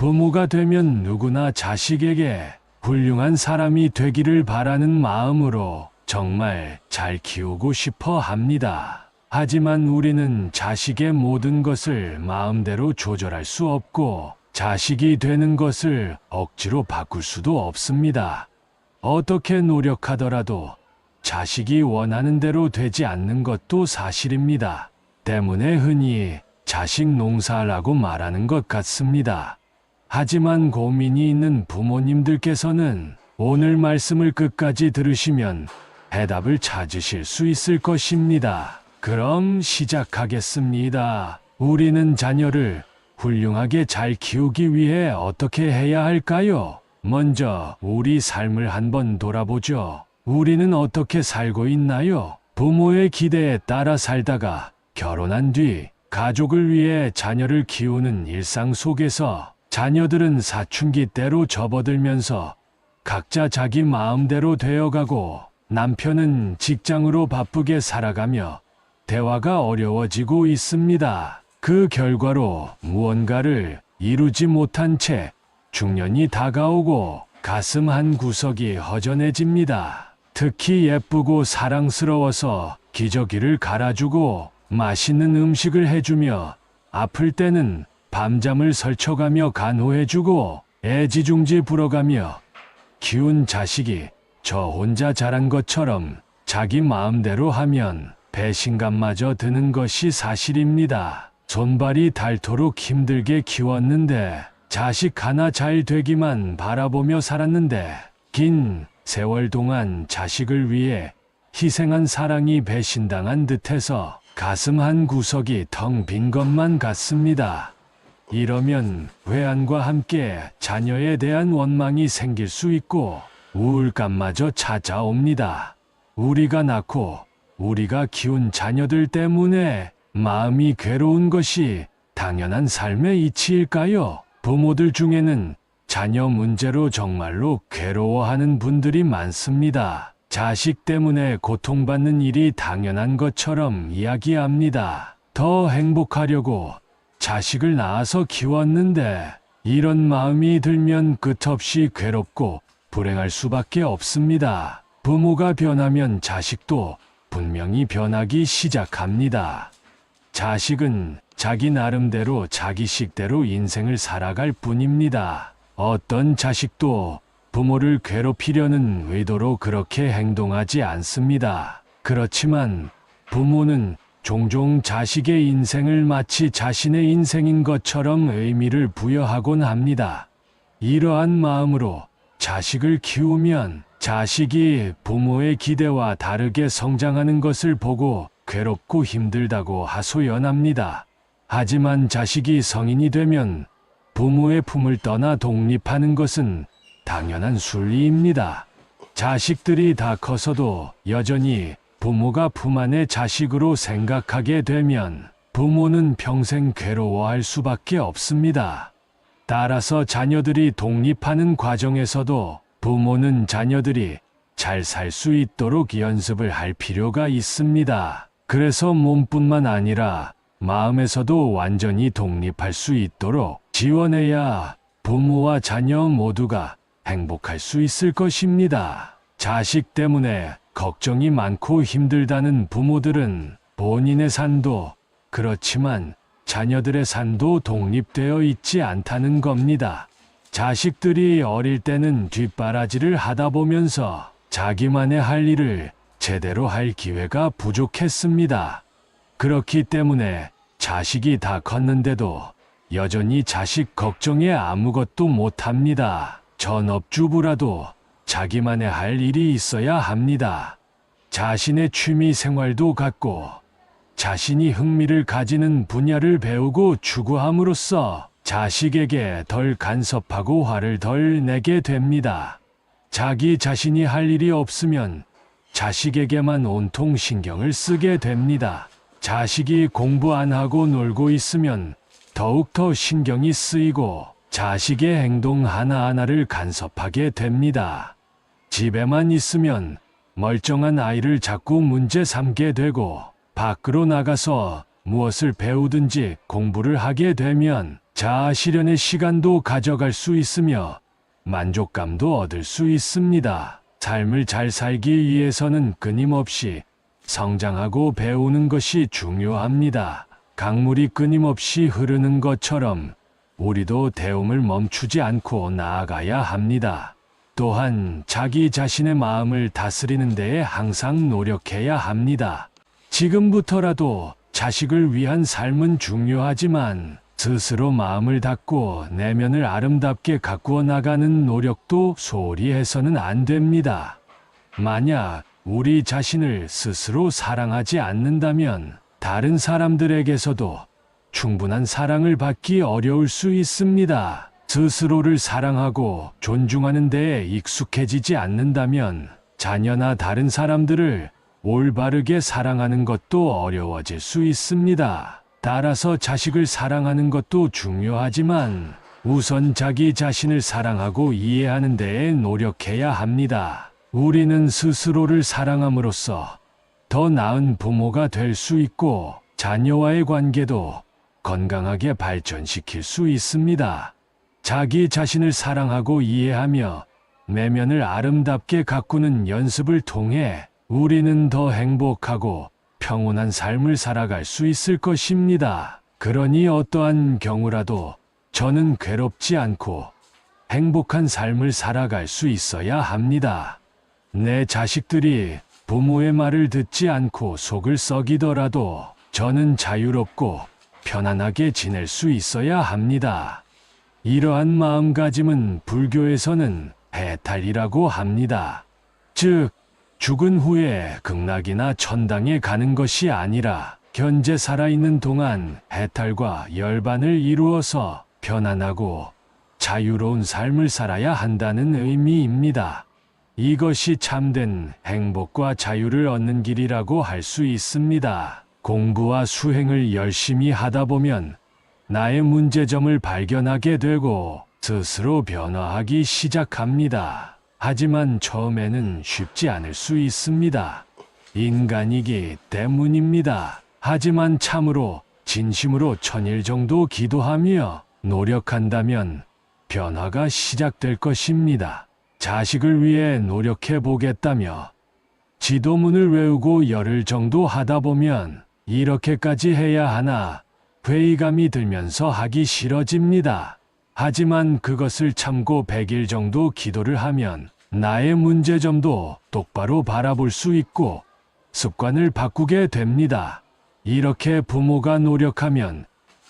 부모가 되면 누구나 자식에게 훌륭한 사람이 되기를 바라는 마음으로 정말 잘 키우고 싶어 합니다. 하지만 우리는 자식의 모든 것을 마음대로 조절할 수 없고 자식이 되는 것을 억지로 바꿀 수도 없습니다. 어떻게 노력하더라도 자식이 원하는 대로 되지 않는 것도 사실입니다. 때문에 흔히 자식 농사라고 말하는 것 같습니다. 하지만 고민이 있는 부모님들께서는 오늘 말씀을 끝까지 들으시면 해답을 찾으실 수 있을 것입니다. 그럼 시작하겠습니다. 우리는 자녀를 훌륭하게 잘 키우기 위해 어떻게 해야 할까요? 먼저 우리 삶을 한번 돌아보죠. 우리는 어떻게 살고 있나요? 부모의 기대에 따라 살다가 결혼한 뒤 가족을 위해 자녀를 키우는 일상 속에서 자녀들은 사춘기 때로 접어들면서 각자 자기 마음대로 되어가고 남편은 직장으로 바쁘게 살아가며 대화가 어려워지고 있습니다. 그 결과로 무언가를 이루지 못한 채 중년이 다가오고 가슴 한 구석이 허전해집니다. 특히 예쁘고 사랑스러워서 기저귀를 갈아주고 맛있는 음식을 해주며 아플 때는 밤잠을 설쳐가며 간호해주고 애지중지 불어가며 키운 자식이 저 혼자 자란 것처럼 자기 마음대로 하면 배신감마저 드는 것이 사실입니다. 손발이 닳도록 힘들게 키웠는데 자식 하나 잘 되기만 바라보며 살았는데 긴 세월 동안 자식을 위해 희생한 사랑이 배신당한 듯해서 가슴 한 구석이 텅 빈 것만 같습니다. 이러면 회한과 함께 자녀에 대한 원망이 생길 수 있고 우울감마저 찾아옵니다. 우리가 낳고 우리가 키운 자녀들 때문에 마음이 괴로운 것이 당연한 삶의 이치일까요? 부모들 중에는 자녀 문제로 정말로 괴로워하는 분들이 많습니다. 자식 때문에 고통받는 일이 당연한 것처럼 이야기합니다. 더 행복하려고 자식을 낳아서 키웠는데 이런 마음이 들면 끝없이 괴롭고 불행할 수밖에 없습니다. 부모가 변하면 자식도 분명히 변하기 시작합니다. 자식은 자기 나름대로 자기식대로 인생을 살아갈 뿐입니다. 어떤 자식도 부모를 괴롭히려는 의도로 그렇게 행동하지 않습니다. 그렇지만 부모는 종종 자식의 인생을 마치 자신의 인생인 것처럼 의미를 부여하곤 합니다. 이러한 마음으로 자식을 키우면 자식이 부모의 기대와 다르게 성장하는 것을 보고 괴롭고 힘들다고 하소연합니다. 하지만 자식이 성인이 되면 부모의 품을 떠나 독립하는 것은 당연한 순리입니다. 자식들이 다 커서도 여전히 부모가 품 안의 자식으로 생각하게 되면 부모는 평생 괴로워할 수밖에 없습니다. 따라서 자녀들이 독립하는 과정에서도 부모는 자녀들이 잘 살 수 있도록 연습을 할 필요가 있습니다. 그래서 몸뿐만 아니라 마음에서도 완전히 독립할 수 있도록 지원해야 부모와 자녀 모두가 행복할 수 있을 것입니다. 자식 때문에 걱정이 많고 힘들다는 부모들은 본인의 산도 그렇지만 자녀들의 산도 독립되어 있지 않다는 겁니다. 자식들이 어릴 때는 뒷바라지를 하다 보면서 자기만의 할 일을 제대로 할 기회가 부족했습니다. 그렇기 때문에 자식이 다 컸는데도 여전히 자식 걱정에 아무것도 못합니다. 전업주부라도 자기만의 할 일이 있어야 합니다. 자신의 취미 생활도 갖고 자신이 흥미를 가지는 분야를 배우고 추구함으로써 자식에게 덜 간섭하고 화를 덜 내게 됩니다. 자기 자신이 할 일이 없으면 자식에게만 온통 신경을 쓰게 됩니다. 자식이 공부 안 하고 놀고 있으면 더욱더 신경이 쓰이고 자식의 행동 하나하나를 간섭하게 됩니다. 집에만 있으면 멀쩡한 아이를 자꾸 문제 삼게 되고 밖으로 나가서 무엇을 배우든지 공부를 하게 되면 자아 실현의 시간도 가져갈 수 있으며 만족감도 얻을 수 있습니다. 삶을 잘 살기 위해서는 끊임없이 성장하고 배우는 것이 중요합니다. 강물이 끊임없이 흐르는 것처럼 우리도 대움을 멈추지 않고 나아가야 합니다. 또한 자기 자신의 마음을 다스리는 데에 항상 노력해야 합니다. 지금부터라도 자식을 위한 삶은 중요하지만 스스로 마음을 닫고 내면을 아름답게 가꾸어 나가는 노력도 소홀히 해서는 안 됩니다. 만약 우리 자신을 스스로 사랑하지 않는다면 다른 사람들에게서도 충분한 사랑을 받기 어려울 수 있습니다. 스스로를 사랑하고 존중하는 데에 익숙해지지 않는다면 자녀나 다른 사람들을 올바르게 사랑하는 것도 어려워질 수 있습니다. 따라서 자식을 사랑하는 것도 중요하지만 우선 자기 자신을 사랑하고 이해하는 데에 노력해야 합니다. 우리는 스스로를 사랑함으로써 더 나은 부모가 될 수 있고 자녀와의 관계도 건강하게 발전시킬 수 있습니다. 자기 자신을 사랑하고 이해하며 내면을 아름답게 가꾸는 연습을 통해 우리는 더 행복하고 평온한 삶을 살아갈 수 있을 것입니다. 그러니 어떠한 경우라도 저는 괴롭지 않고 행복한 삶을 살아갈 수 있어야 합니다. 내 자식들이 부모의 말을 듣지 않고 속을 썩이더라도 저는 자유롭고 편안하게 지낼 수 있어야 합니다. 이러한 마음가짐은 불교에서는 해탈이라고 합니다. 즉, 죽은 후에 극락이나 천당에 가는 것이 아니라 현재 살아있는 동안 해탈과 열반을 이루어서 편안하고 자유로운 삶을 살아야 한다는 의미입니다. 이것이 참된 행복과 자유를 얻는 길이라고 할 수 있습니다. 공부와 수행을 열심히 하다 보면 나의 문제점을 발견하게 되고 스스로 변화하기 시작합니다. 하지만 처음에는 쉽지 않을 수 있습니다. 인간이기 때문입니다. 하지만 참으로 진심으로 천일 정도 기도하며 노력한다면 변화가 시작될 것입니다. 자식을 위해 노력해 보겠다며 지도문을 외우고 열흘 정도 하다 보면 이렇게까지 해야 하나 회의감이 들면서 하기 싫어집니다. 하지만 그것을 참고 100일 정도 기도를 하면 나의 문제점도 똑바로 바라볼 수 있고 습관을 바꾸게 됩니다. 이렇게 부모가 노력하면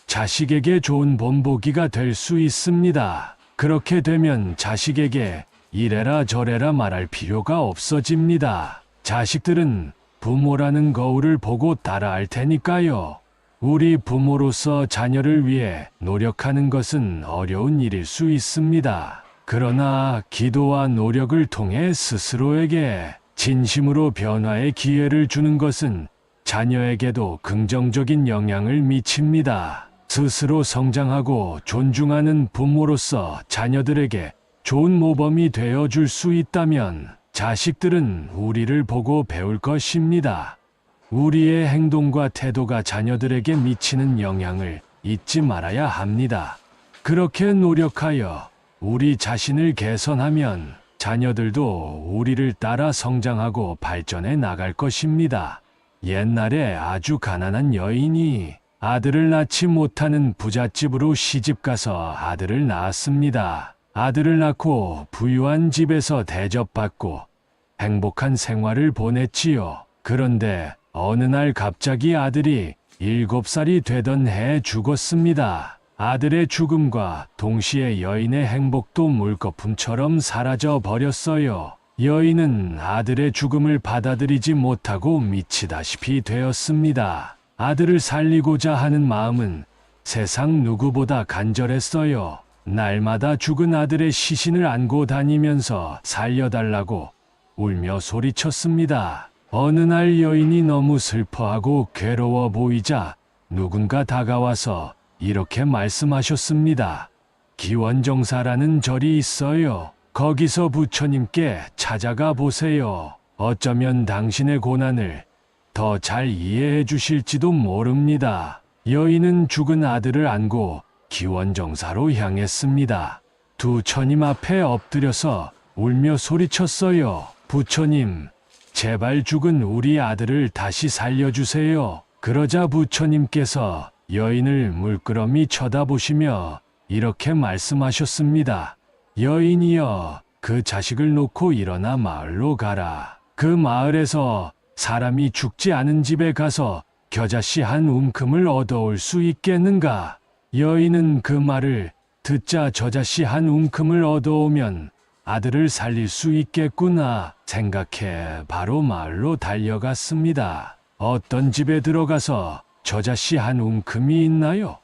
자식에게 좋은 본보기가 될 수 있습니다. 그렇게 되면 자식에게 이래라 저래라 말할 필요가 없어집니다. 자식들은 부모라는 거울을 보고 따라할 테니까요. 우리 부모로서 자녀를 위해 노력하는 것은 어려운 일일 수 있습니다. 그러나 기도와 노력을 통해 스스로에게 진심으로 변화의 기회를 주는 것은 자녀에게도 긍정적인 영향을 미칩니다. 스스로 성장하고 존중하는 부모로서 자녀들에게 좋은 모범이 되어 줄 수 있다면 자식들은 우리를 보고 배울 것입니다. 우리의 행동과 태도가 자녀들에게 미치는 영향을 잊지 말아야 합니다. 그렇게 노력하여 우리 자신을 개선하면 자녀들도 우리를 따라 성장하고 발전해 나갈 것입니다. 옛날에 아주 가난한 여인이 아들을 낳지 못하는 부잣집으로 시집가서 아들을 낳았습니다. 아들을 낳고 부유한 집에서 대접받고 행복한 생활을 보냈지요. 그런데 어느 날 갑자기 아들이 일곱 살이 되던 해에 죽었습니다. 아들의 죽음과 동시에 여인의 행복도 물거품처럼 사라져 버렸어요. 여인은 아들의 죽음을 받아들이지 못하고 미치다시피 되었습니다. 아들을 살리고자 하는 마음은 세상 누구보다 간절했어요. 날마다 죽은 아들의 시신을 안고 다니면서 살려달라고 울며 소리쳤습니다. 어느 날 여인이 너무 슬퍼하고 괴로워 보이자 누군가 다가와서 이렇게 말씀하셨습니다. 기원정사라는 절이 있어요. 거기서 부처님께 찾아가 보세요. 어쩌면 당신의 고난을 더 잘 이해해 주실지도 모릅니다. 여인은 죽은 아들을 안고 기원정사로 향했습니다. 두 처님 앞에 엎드려서 울며 소리쳤어요. 부처님, 제발 죽은 우리 아들을 다시 살려주세요. 그러자 부처님께서 여인을 물끄러미 쳐다보시며 이렇게 말씀하셨습니다. 여인이여, 그 자식을 놓고 일어나 마을로 가라. 그 마을에서 사람이 죽지 않은 집에 가서 겨자씨 한 움큼을 얻어올 수 있겠는가? 여인은 그 말을 듣자 저자씨 한 움큼을 얻어오면 아들을 살릴 수 있겠구나 생각해 바로 마을로 달려갔습니다. 어떤 집에 들어가서 저자씨 한 움큼이 있나요?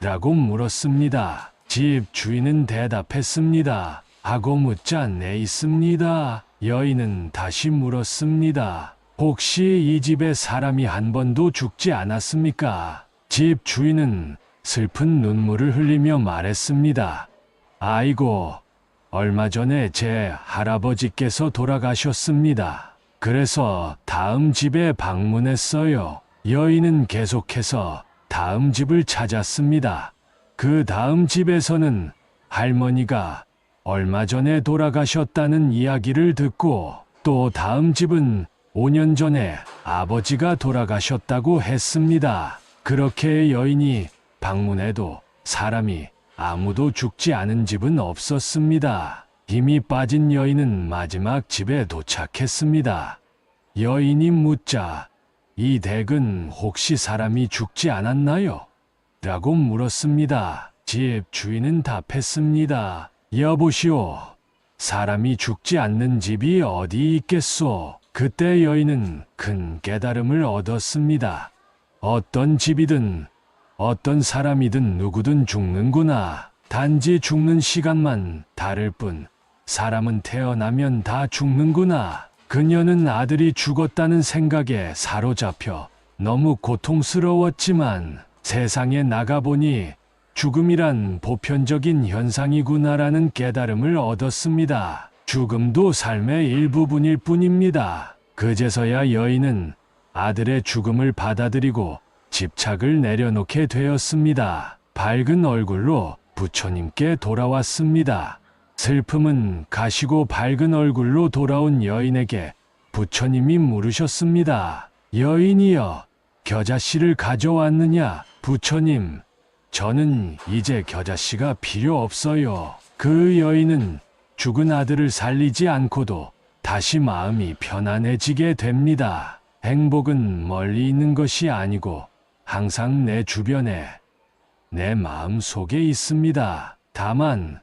라고 물었습니다. 집 주인은 대답했습니다. 하고 묻자 네 있습니다. 여인은 다시 물었습니다. 혹시 이 집에 사람이 한 번도 죽지 않았습니까? 집 주인은 슬픈 눈물을 흘리며 말했습니다. 아이고, 얼마 전에 제 할아버지께서 돌아가셨습니다. 그래서 다음 집에 방문했어요. 여인은 계속해서 다음 집을 찾았습니다. 그 다음 집에서는 할머니가 얼마 전에 돌아가셨다는 이야기를 듣고 또 다음 집은 5년 전에 아버지가 돌아가셨다고 했습니다. 그렇게 여인이 방문해도 사람이 아무도 죽지 않은 집은 없었습니다. 힘이 빠진 여인은 마지막 집에 도착했습니다. 여인이 묻자 이 댁은 혹시 사람이 죽지 않았나요? 라고 물었습니다. 집 주인은 답했습니다. 여보시오. 사람이 죽지 않는 집이 어디 있겠소? 그때 여인은 큰 깨달음을 얻었습니다. 어떤 집이든 어떤 사람이든 누구든 죽는구나. 단지 죽는 시간만 다를 뿐 사람은 태어나면 다 죽는구나. 그녀는 아들이 죽었다는 생각에 사로잡혀 너무 고통스러웠지만 세상에 나가보니 죽음이란 보편적인 현상이구나라는 깨달음을 얻었습니다. 죽음도 삶의 일부분일 뿐입니다. 그제서야 여인은 아들의 죽음을 받아들이고 집착을 내려놓게 되었습니다. 밝은 얼굴로 부처님께 돌아왔습니다. 슬픔은 가시고 밝은 얼굴로 돌아온 여인에게 부처님이 물으셨습니다. 여인이여, 겨자씨를 가져왔느냐? 부처님, 저는 이제 겨자씨가 필요 없어요. 그 여인은 죽은 아들을 살리지 않고도 다시 마음이 편안해지게 됩니다. 행복은 멀리 있는 것이 아니고 항상 내 주변에 내 마음 속에 있습니다. 다만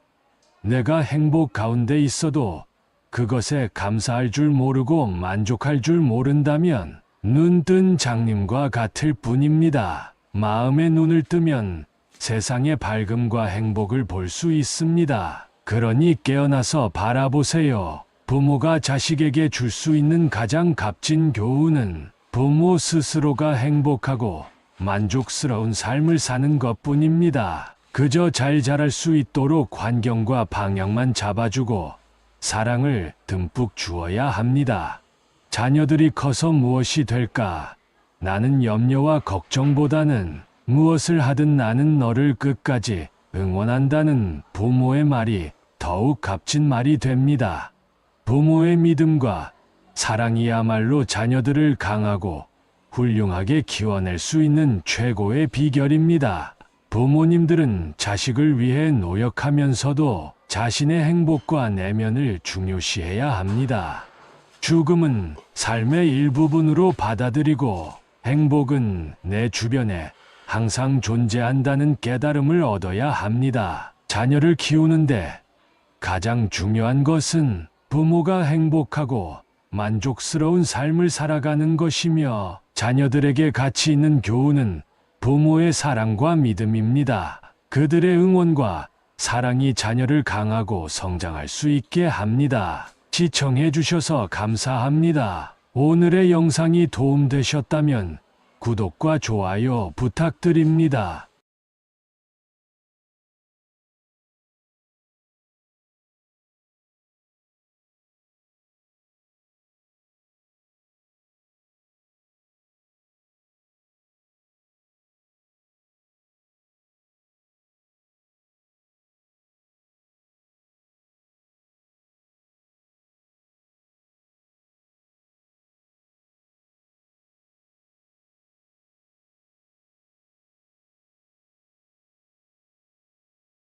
내가 행복 가운데 있어도 그것에 감사할 줄 모르고 만족할 줄 모른다면 눈 뜬 장님과 같을 뿐입니다. 마음의 눈을 뜨면 세상의 밝음과 행복을 볼 수 있습니다. 그러니 깨어나서 바라보세요. 부모가 자식에게 줄 수 있는 가장 값진 교훈은 부모 스스로가 행복하고 만족스러운 삶을 사는 것 뿐입니다. 그저 잘 자랄 수 있도록 환경과 방향만 잡아주고 사랑을 듬뿍 주어야 합니다. 자녀들이 커서 무엇이 될까? 나는 염려와 걱정보다는 무엇을 하든 나는 너를 끝까지 응원한다는 부모의 말이 더욱 값진 말이 됩니다. 부모의 믿음과 사랑이야말로 자녀들을 강하고 훌륭하게 키워낼 수 있는 최고의 비결입니다. 부모님들은 자식을 위해 노력하면서도 자신의 행복과 내면을 중요시해야 합니다. 죽음은 삶의 일부분으로 받아들이고 행복은 내 주변에 항상 존재한다는 깨달음을 얻어야 합니다. 자녀를 키우는데 가장 중요한 것은 부모가 행복하고 만족스러운 삶을 살아가는 것이며 자녀들에게 가치 있는 교훈은 부모의 사랑과 믿음입니다. 그들의 응원과 사랑이 자녀를 강하고 성장할 수 있게 합니다. 시청해 주셔서 감사합니다. 오늘의 영상이 도움되셨다면 구독과 좋아요 부탁드립니다.